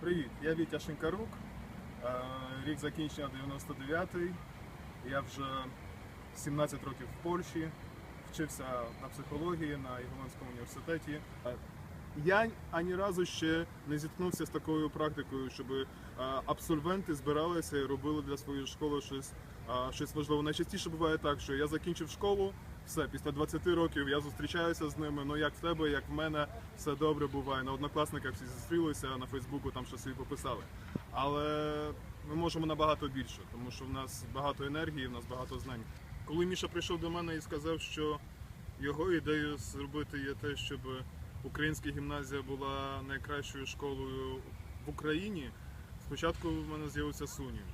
Привіт, я Вітя Шинкарук. Е, Рік закінчення 99-й. Я вже 17 років в Польщі, вчився на психології на Ягелонському університеті. Е, Я ані разу ще не зіткнувся з такою практикою, щоб е, абсолвенти збиралися і робили для своєї школи щось, щось важливе. Найчастіше буває так, що я закінчив школу, все, після 20 років я зустрічаюся з ними. Ну як в тебе, як в мене, все добре буває. На однокласниках всі зустрілися, на Фейсбуку там щось собі пописали. Але ми можемо набагато більше, тому що в нас багато енергії, в нас багато знань. Коли Міша прийшов до мене і сказав, що його ідеєю зробити є те, щоб українська гімназія була найкращою школою в Україні, спочатку в мене з'явився сумнів.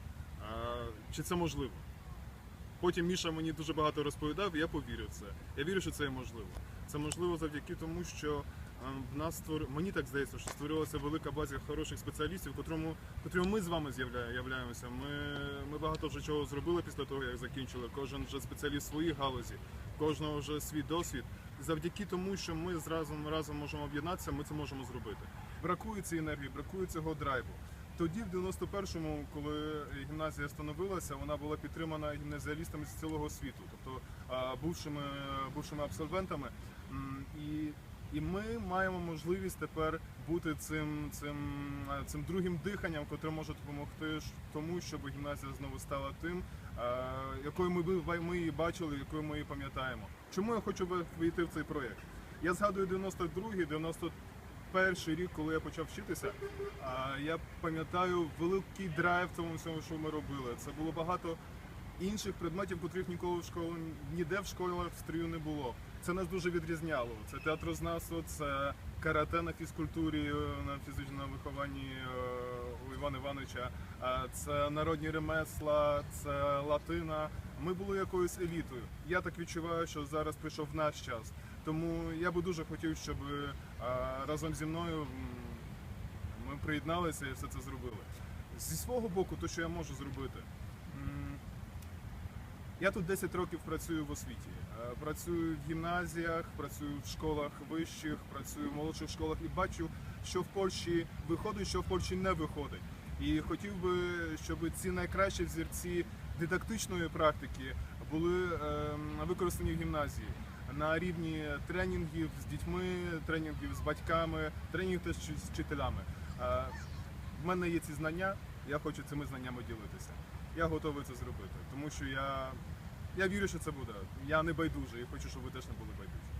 Чи це можливо? Потім Міша мені дуже багато розповідав, і я повірив це. Я вірю, що це можливо. Це можливо завдяки тому, що е, в нас створ... мені так здається, що створилася велика база хороших спеціалістів, котрому, котрому ми з вами з'явля... являємося. Ми... ми багато вже чого зробили після того, як закінчили. Кожен вже спеціаліст в своїй галузі, кожного вже свій досвід. Завдяки тому, що ми разом разом можемо об'єднатися, ми це можемо зробити. Бракує цієї енергії, бракує цього драйву. Тоді, в 91-му, коли гімназія становилася, вона була підтримана гімназіалістами з цілого світу, тобто бувшими, бувшими абсолвентами. І, і ми маємо можливість тепер бути цим, цим, цим другим диханням, котре може допомогти тому, щоб гімназія знову стала тим, якою ми, ми її бачили, якою ми її пам'ятаємо. Чому я хочу війти в цей проєкт? Я згадую 92-й, 90 перший рік, коли я почав вчитися, я пам'ятаю великий драйв в тому всьому, що ми робили. Це було багато інших предметів, котрих ніколи в школі ніде в школах в стрію не було. Це нас дуже відрізняло. Це театрознавство, це карате на фізкультурі, на фізичному вихованні е, у Івана Івановича, це народні ремесла, це латина. Ми були якоюсь елітою. Я так відчуваю, що зараз прийшов наш час. Тому я би дуже хотів, щоб разом зі мною ми приєдналися і все це зробили. Зі свого боку, то що я можу зробити. Я тут 10 років працюю в освіті. Е, Працюю в гімназіях, працюю в школах вищих, працюю в молодших школах і бачу, що в Польщі виходить, що в Польщі не виходить. І хотів би, щоб ці найкращі взірці дидактичної практики були ем, використані в гімназії на рівні тренінгів з дітьми, тренінгів з батьками, тренінгів теж з вчителями. Е, В мене є ці знання, я хочу цими знаннями ділитися. Я готовий це зробити, тому що я, я вірю, що це буде. Я не байдужий і хочу, щоб ви теж не були байдужі.